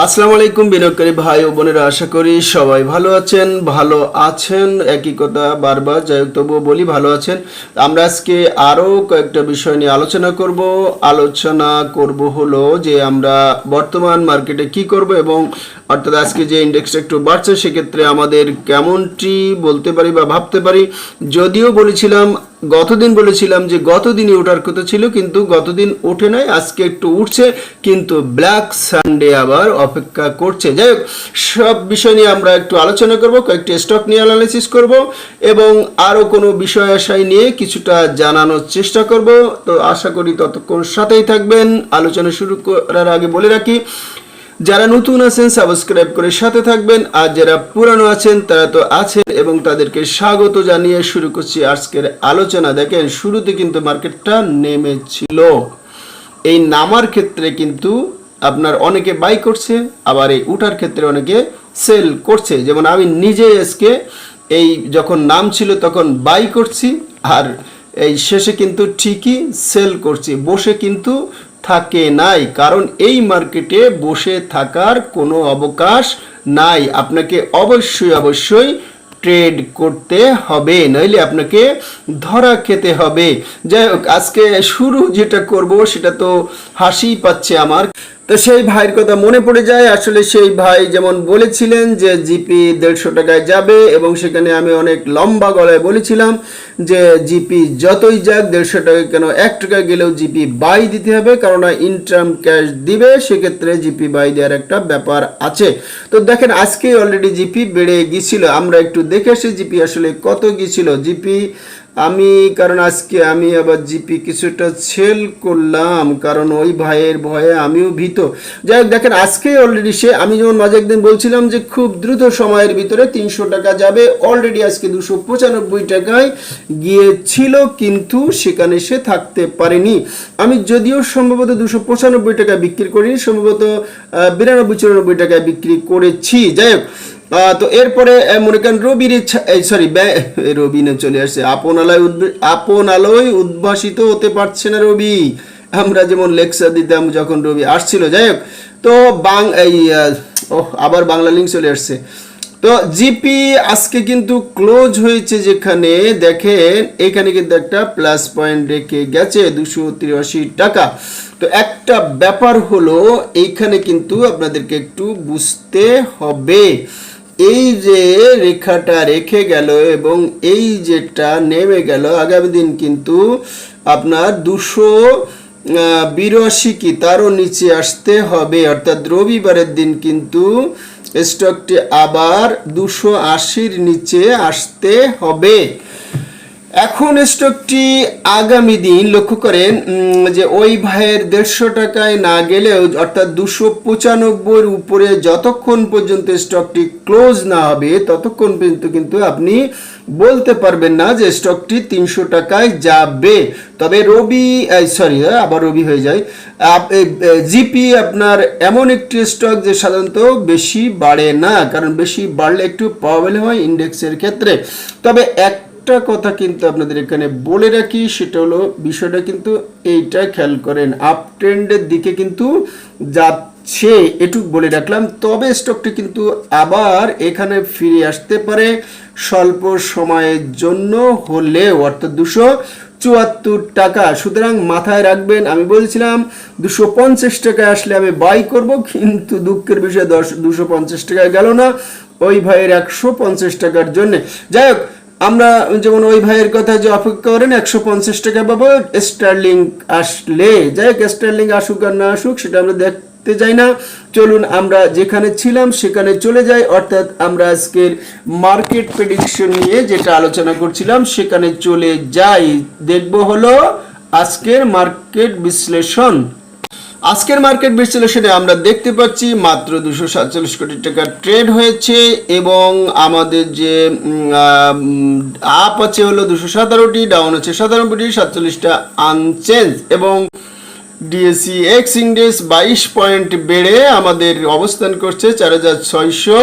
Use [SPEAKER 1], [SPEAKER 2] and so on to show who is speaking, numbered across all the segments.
[SPEAKER 1] আসসালামু আলাইকুম, বিনিয়োগকারী ভাই ও বোনেরা, আশা করি সবাই ভালো আছেন ভালো আছেন, একই কথা বারবার, যাই হোক, তবুও বলি ভালো আছেন। আমরা আজকে আরও কয়েকটা বিষয় নিয়ে আলোচনা করব। আলোচনা করব হলো যে আমরা বর্তমান মার্কেটে কি করব এবং অর্থাৎ আজকে যে ইন্ডেক্সটা একটু বাড়ছে, সেক্ষেত্রে আমাদের কেমনটি বলতে পারি বা ভাবতে পারি। যদিও বলেছিলাম গতদিন বলেছিলাম যে গতদিনই ওঠার কথা ছিল, কিন্তু গতদিন ওঠে নাই, আজকে একটু উঠছে, কিন্তু ব্ল্যাক সানডে আবার অপেক্ষা করছে। যাই হোক, সব বিষয় নিয়ে আমরা একটু আলোচনা করব, কয়েকটি স্টক নিয়ে অ্যানালাইসিস করব, এবং আরও কোনো বিষয় আশায় নিয়ে কিছুটা জানানোর চেষ্টা করব। তো আশা করি ততক্ষণ সাথেই থাকবেন। আলোচনা শুরু করার আগে বলে রাখি যারা নতুন আছেন সাবস্ক্রাইব করে সাথে থাকবেন। আর যারা পুরানো আছেন, তারা তো আছেন এবং তাদেরকে স্বাগত জানিয়ে শুরু করছি আজকের আলোচনা। দেখেন, শুরুতে কিন্তু মার্কেটটা নেমেছিল। এই নামার ক্ষেত্রে কিন্তু আপনার অনেকে বাই করছে, আবার এই উঠার ক্ষেত্রে অনেকে সেল করছে। যেমন আমি নিজে আজকে এই যখন নাম ছিল তখন বাই করছি, আর এই শেষে কিন্তু ঠিকই সেল করছি। বসে কিন্তু থাকে নাই, কারণ এই মার্কেটে বসে থাকার কোনো অবকাশ নাই। আপনাকে অবশ্যই অবশ্যই ট্রেড করতে হবে, নইলে আপনাকে ধরা খেতে হবে। যাই হোক, আজকে শুরু যেটা করব, সেটা তো হাসি পাচ্ছে আমার। তো সেই ভাইয়ের কথা মনে পড়ে যায়। আসলে সেই ভাই যেমন বলেছিলেন যে, জিপি দেড়শো টাকায় যাবে এবং সেখানে আমি অনেক লম্বা গলায় বলেছিলাম যে, জিপি যতই যাক, দেড়শো টাকা কেন এক টাকা গেলেও জিপি বাই দিতে হবে। কারণ ইনটার্ম ক্যাশ দিবে, সেক্ষেত্রে জিপি বাই দেওয়ার একটা ব্যাপার আছে। তো দেখেন আজকে অলরেডি জিপি বেড়ে গিয়েছিল। আমরা একটু দেখে আসি জিপি আসলে কত গিয়েছিল। জিপি আমি, কারণ আজকে আমি আবার জিপি কিছুটা সেল করলাম, কারণ ওই ভাইয়ের ভয়ে আমিও ভীত। যাই হোক, দেখেন, আজকে অলরেডি সে, আমি যেমন মাঝে একদিন বলছিলাম যে খুব দ্রুত সময়ের ভিতরে তিনশো টাকা যাবে অলরেডি আজকে দুশো পঁচানব্বই টাকায় গিয়েছিল, কিন্তু সেখানে সে থাকতে পারেনি। আমি যদিও সম্ভবত দুশো পঁচানব্বই টাকা বিক্রি করিনি, সম্ভবত বিরানব্বই, চুরানব্বই টাকায় বিক্রি করেছি। যাই হোক তো এরপরে মনে করেন রবির সরি রবি না চলে আসছে, আপন আলোয় আপন আলোয় উদ্ভাসিত হতে পারছে না রবি। আমরা যেমন লেকচার দিতাম যখন রবি আসছিল, যাই হোক। তো বাং, এই ও আবার বাংলা লিঙ্ক চলে আসছে। তো জিপি আজকে কিন্তু ক্লোজ হয়েছে যেখানে, দেখেন, এখানে কিন্তু একটা প্লাস পয়েন্ট রেখে গেছে, দুশো তিরাশি টাকা। তো একটা ব্যাপার হলো এইখানে কিন্তু আপনাদেরকে একটু বুঝতে হবে। এই যে রেখাটা রেখে গেল এবং এই যেটা নেমে গেল, আগামী দিন কিন্তু আপনার দুশো বিরাশি কি তারও নিচে আসতে হবে। অর্থাৎ রবিবারের দিন কিন্তু স্টকটি আবার দুশো আশির নিচে আসতে হবে। এখন স্টকটি আগামী দিন লক্ষ্য করেন যে ওই ভাইয়ের দেড়শো টাকায় না গেলেও, অর্থাৎ দুশো পঁচানব্বইয়ের উপরে যতক্ষণ পর্যন্ত স্টকটি ক্লোজ না হবে, ততক্ষণ পর্যন্ত কিন্তু আপনি বলতে পারবেন না যে স্টকটি তিনশো টাকায় যাবে। তবে রবি সরি আবার রবি হয়ে যায়। জিপি আপনার এমন একটি স্টক যে সাধারণত বেশি বাড়ে না, কারণ বেশি বাড়লে একটু প্রবলেম হয় ইন্ডেক্সের ক্ষেত্রে। তবে এক একটা কথা কিন্তু আপনাদের এখানে বলে রাখি, সেটা হলো বিষয়টা কিন্তু এইটা খেয়াল করেন আপ ট্রেন্ডের দিকে কিন্তু যাচ্ছে, এটুক বলে রাখলাম। তবে স্টকটি কিন্তু আবার এখানে ফিরে আসতে পারে স্বল্প সময়ের জন্য হলেও, অর্থাৎ দুশো চুয়াত্তর টাকা। সুতরাং মাথায় রাখবেন, আমি বলছিলাম দুশো পঞ্চাশ টাকায় আসলে আমি বাই করব, কিন্তু দুঃখের বিষয়, দশ দুশো পঞ্চাশ টাকায় গেল না, ওই ভাইয়ের একশো পঞ্চাশ টাকার জন্যে। যাই হোক আমরা যেমন ওই ভাইয়ের কথা যে অপেক্ষা করেন, একশো পঞ্চাশ টাকা পাবো স্টার্লিং আসলে, যাই হোক, স্টার্লিং আসুক আর না আসুক, সেটা আমরা দেখতে যাই না। চলুন, আমরা যেখানে ছিলাম সেখানে চলে যাই। অর্থাৎ আমরা আজকের মার্কেট প্রেডিকশন নিয়ে যেটা আলোচনা করছিলাম, সেখানে চলে যাই। দেখব হলো আজকের মার্কেট বিশ্লেষণ। আজকের মার্কেট বিশ্লেষণে আমরা দেখতে পাচ্ছি মাত্র দুশো সাতচল্লিশ কোটি টাকার ট্রেড হয়েছে এবং আমাদের যে আপ আছে হলো দুশো সতেরোটি ডাউন আছে সাতানব্বইটি, সাতচল্লিশটা আনচেঞ্জ এবং ডিএসসি এক্স ইন্ডেক্স বাইশ পয়েন্ট বেড়ে আমাদের অবস্থান করছে চার হাজার ছয়শো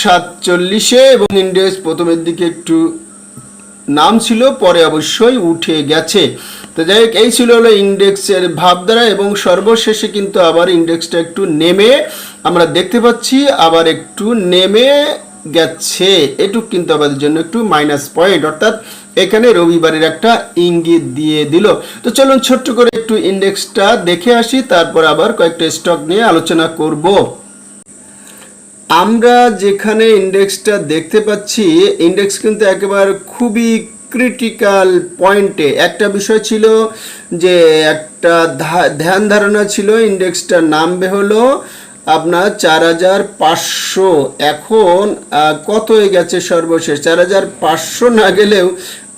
[SPEAKER 1] সাতচল্লিশে এবং ইন্ডেক্স প্রথমের দিকে একটু নাম ছিল, পরে অবশ্যই উঠে গেছে। তো যাই হোক, এই ছিল হলো ইন্ডেক্সের ভাবধারা এবং সর্বশেষে কিন্তু আবার ইন্ডেক্সটা একটু নেমে আমরা দেখতে পাচ্ছি, আবার একটু নেমে গেছে। এটুক কিন্তু আমাদের জন্য একটু মাইনাস পয়েন্ট অর্থাৎ এখানে রবিবারের একটা ইঙ্গিত দিয়ে দিল। তো চলুন ছোট্ট করে একটু ইন্ডেক্সটা দেখে আসি, তারপর আবার কয়েকটা স্টক নিয়ে আলোচনা করব। আমরা যেখানে ইন্ডেক্সটা দেখতে পাচ্ছি, ইন্ডেক্স কিন্তু একেবারে খুবই ক্রিটিক্যাল পয়েন্টে একটা বিষয় ছিল যে একটা ধ্যান ধারণা ছিল ইন্ডেক্সটা নামবে হলো আপনার চার হাজার পাঁচশো। এখন কত হয়ে গেছে সর্বশেষ? চার হাজার পাঁচশো না গেলেও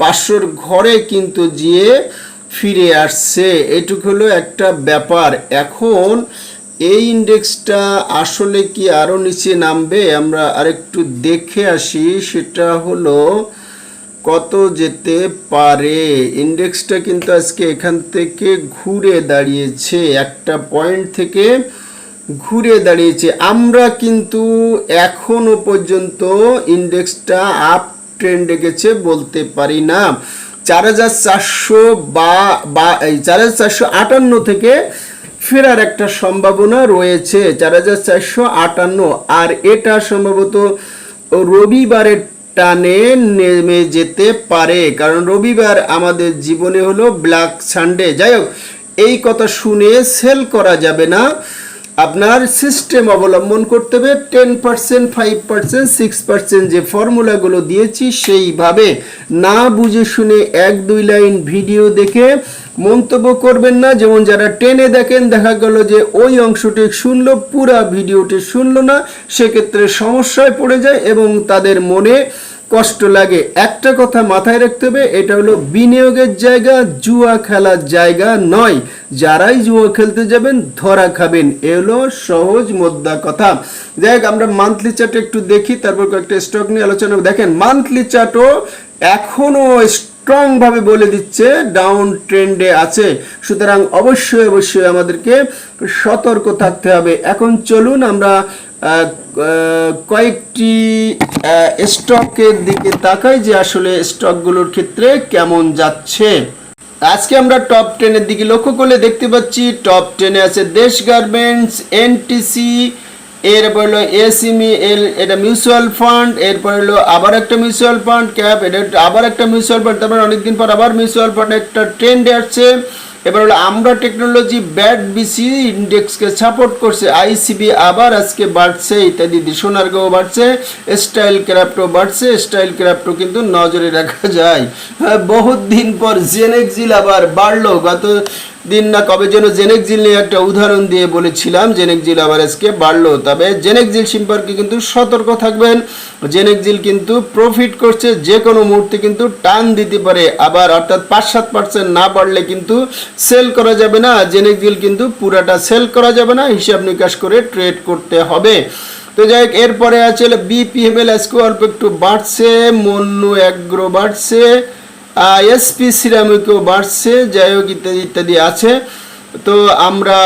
[SPEAKER 1] পাঁচশোর ঘরে কিন্তু গিয়ে ফিরে আসছে। এটুকু হলো একটা ব্যাপার। এখন, এই ইন্ডেক্সটা আসলে কি আরও নিচে নামবে? আমরা আরেকটু দেখে আসি। সেটা হলো কত যেতে পারে? ইন্ডেক্সটা কিন্তু আজকে এখান থেকে ঘুরে দাঁড়িয়েছে, একটা পয়েন্ট থেকে ঘুরে দাঁড়িয়েছে। আমরা কিন্তু এখনও পর্যন্ত ইন্ডেক্সটা আপ ট্রেন্ডে গেছে বলতে পারি না। চার হাজার চারশো বা বা, এই চার হাজার চারশো আটান্ন থেকে ফেরার একটা সম্ভাবনা রয়েছে, চার হাজার চারশো আটান্ন। আর এটা সম্ভবত রবিবারের টানে নেমে যেতে পারে। কারণ রবিবার আমাদের জীবনে হলো ব্ল্যাক সানডে যাই হোক, এই কথা শুনে সেল করা যাবে না। আপনার সিস্টেম অবলম্বন করতে হবে। Ten percent five percent six percent যে ফর্মুলাগুলো দিয়েছি, সেইভাবে না বুঝে শুনে এক, দুই লাইন ভিডিও দেখে মন্তব্য করবেন না। যেমন যারা টেনে দেখেন, দেখা গেল যে ওই অংশটি শুনলো, পুরা ভিডিওটি শুনলো না, সেক্ষেত্রে সমস্যায় পড়ে যায় এবং তাদের মনে কষ্ট লাগে। একটা কথা মাথায় রাখতে হবে, এটা হলো বিনিয়োগের জায়গা, জুয়া খেলার জায়গা নয়। যারাই জুয়া খেলতে যাবেন, ধরা খাবেন। এ হলো সহজ মোদ্দা কথা। যাই আমরা মান্থলি চার্টে একটু দেখি, তারপর কয়েকটা স্টক নিয়ে আলোচনা দেখেন মান্থলি চার্টও এখনও স্ট্রং ভাবে বলে দিচ্ছে ডাউন ট্রেন্ডে আছে। সুতরাং অবশ্যই অবশ্যই আমাদেরকে সতর্ক থাকতে হবে। এখন চলুন আমরা কয়েকটি স্টকের দিকে তাকাই যে আসলে স্টকগুলোর ক্ষেত্রে কেমন যাচ্ছে। আজকে আমরা টপ টেনের দিকে লক্ষ্য করলে দেখতে পাচ্ছি, টপ টেনে আছে দেশ গার্মেন্টস, এনটিসি, এরপর হলো এসিমি, এল, এটা মিউচুয়াল ফান্ড, এরপর হলো আবার একটা মিউচুয়াল ফান্ড, ক্যাপ, এটা আবার একটা মিউচুয়াল ফান্ড, তারপর অনেকদিন পর আবার মিউচুয়াল ফান্ড, একটা ট্রেন্ডে আসছে। এবার হলো আমরা টেকনোলজি ব্যাট বিসি ইন্ডেক্সকে সাপোর্ট করছে আইসিবি আবার আজকে বাড়ছে ইত্যাদি সোনারগাঁও বাড়ছে স্টাইল ক্রাফটও বাড়ছে স্টাইল ক্রাফটও কিন্তু নজরে রাখা যায়। হ্যাঁ, বহুত দিন পর জেনেক্সিল আবার বাড়লো গত দিন না কবে যেন জেনেক্সিল নিয়ে একটা উদাহরণ দিয়ে বলেছিলাম। জেনেক্সিল আবার আজকে বাড়লো। তবে জেনেক্সিল সম্পর্কে কিন্তু সতর্ক থাকবেন। জেনেক্সিল কিন্তু প্রফিট করছে যে কোনো মুহূর্তে কিন্তু টান দিতে পারে। আবার অর্থাৎ পাঁচ সাত পার্সেন্ট না বাড়লে কিন্তু সেল করা যাবে না। জেনেক্সিল কিন্তু পুরাটা সেল করা যাবে না। হিসাব নিকাশ করে ট্রেড করতে হবে। তো যাই হোক, এরপরে আছে বিপিএমএল অল্প একটু বাড়ছে মন্নু অ্যাগ্রো বাড়ছে। এসপি সিরামিকও বাড়ছে যাই হোক ইত্যাদি ইত্যাদি আছে। তো আমরা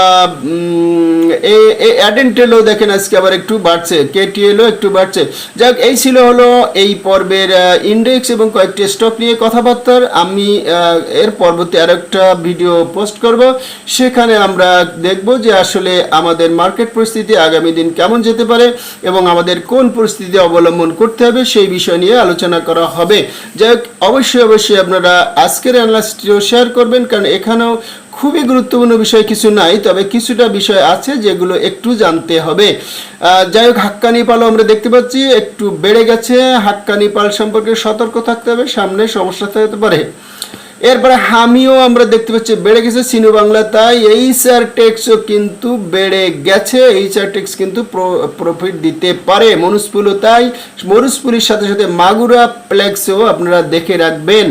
[SPEAKER 1] এই অ্যাডেন্টেলও দেখেন আজকে আবার একটু বাড়ছে কেটিএলও একটু বাড়ছে। যাই হোক এই ছিল হলো এই পর্বের ইন্ডেক্স এবং কয়েকটি স্টক নিয়ে কথাবার্তার। আমি এর পরবর্তী আরেকটা ভিডিও পোস্ট করব। সেখানে আমরা দেখব যে আসলে আমাদের মার্কেট পরিস্থিতি আগামী দিন কেমন যেতে পারে এবং আমাদের কোন পরিস্থিতি অবলম্বন করতে হবে সেই বিষয় নিয়ে আলোচনা করা হবে। যাই অবশ্যই অবশ্যই আপনারা আজকের অ্যানালাইসটিও শেয়ার করবেন, কারণ এখানেও খুবই গুরুত্বপূর্ণ বিষয় কিছু নাই, তবে কিছুটা বিষয় আছে যেগুলো একটু জানতে হবে। যাই হোক, হাক্কানি পালও আমরা দেখতে পাচ্ছি, একটু বেড়ে গেছে। হাক্কানি পাল সম্পর্কে সতর্ক থাকতে হবে, সামনে সমস্যা থাকতে পারে। এরপরে হামিও আমরা দেখতে পাচ্ছি বেড়ে গেছে সিনু বাংলা, তাই এইচ আর টেক্সও কিন্তু বেড়ে গেছে এইচ আর টেক্স কিন্তু প্রফিট দিতে পারে। মনুষ্পুলও তাই মনুষ্পুলির সাথে সাথে মাগুরা প্লেক্সও আপনারা দেখে রাখবেন।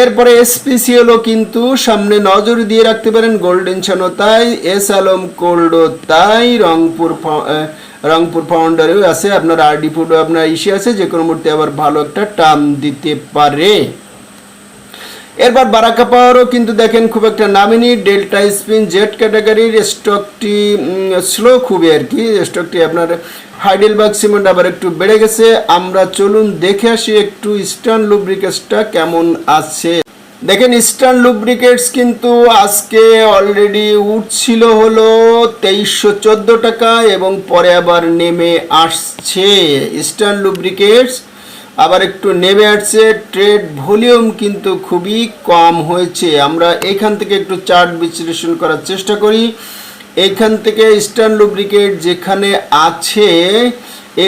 [SPEAKER 1] এরপরে এসপিসিএলও কিন্তু সামনে নজর দিয়ে রাখতে পারেন গোল্ডেন ছানো তাই এস আলম কোল্ডো তাই রংপুর রংপুর ফাউন্ডারেও আছে। আপনার আরডি ফুডও আপনার ইসে আছে। যে কোনো মুহূর্তে আবার ভালো একটা টার্ম দিতে পারে। এরপর বারাকা পাওয়ারও কিন্তু দেখেন খুব একটা নামিনি। ডেল্টা স্পিন জেড ক্যাটাগরির স্টকটি স্লো খুবই আর কি। স্টকটি আপনার হাইডেলবার্গ সিমেন্ট আবার একটু বেড়ে গেছে। আমরা চলুন দেখে আসি একটু ইস্টার্ন লুব্রিকেসটা কেমন আছে। দেখেন ইস্টার্ন লুব্রিকেটস কিন্তু আজকে অলরেডি উঠছিল হলো তেইশশো চোদ্দ টাকা এবং পরে আবার নেমে আসছে। ইস্টার্ন লুব্রিকেটস আবার একটু নেমে আসছে ট্রেড ভলিউম কিন্তু খুবই কম হয়েছে। আমরা এখান থেকে একটু চার্ট বিশ্লেষণ করার চেষ্টা করি। এখান থেকে ইস্টার্ন লুব্রিকেট যেখানে আছে,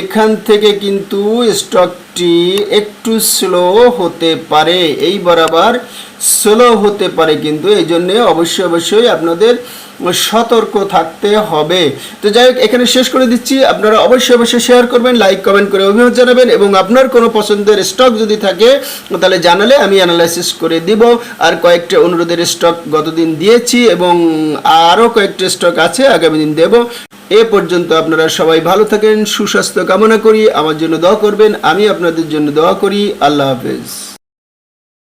[SPEAKER 1] এখান থেকে কিন্তু স্টকটি একটু স্লো হতে পারে। এই বরাবর স্লো হতে পারে কিন্তু, এই জন্যে অবশ্যই অবশ্যই আপনাদের সতর্ক থাকতে হবে। তো যাই হোক, এখানে শেষ করে দিচ্ছি। আপনারা অবশ্যই অবশ্যই শেয়ার করবেন লাইক কমেন্ট করে অভিমত জানাবেন এবং আপনার কোনো পছন্দের স্টক যদি থাকে, তাহলে জানালে আমি অ্যানালাইসিস করে দিব। আর কয়েকটা অনুরোধের স্টক গতদিন দিয়েছি এবং আরও কয়েকটা স্টক আছে, আগামী দিন দেব। এ পর্যন্ত আপনারা সবাই ভালো থাকেন, সুস্বাস্থ্য কামনা করি। আমার জন্য দোয়া করবেন আমি আপনাদের জন্য দোয়া করি। আল্লাহ হাফেজ।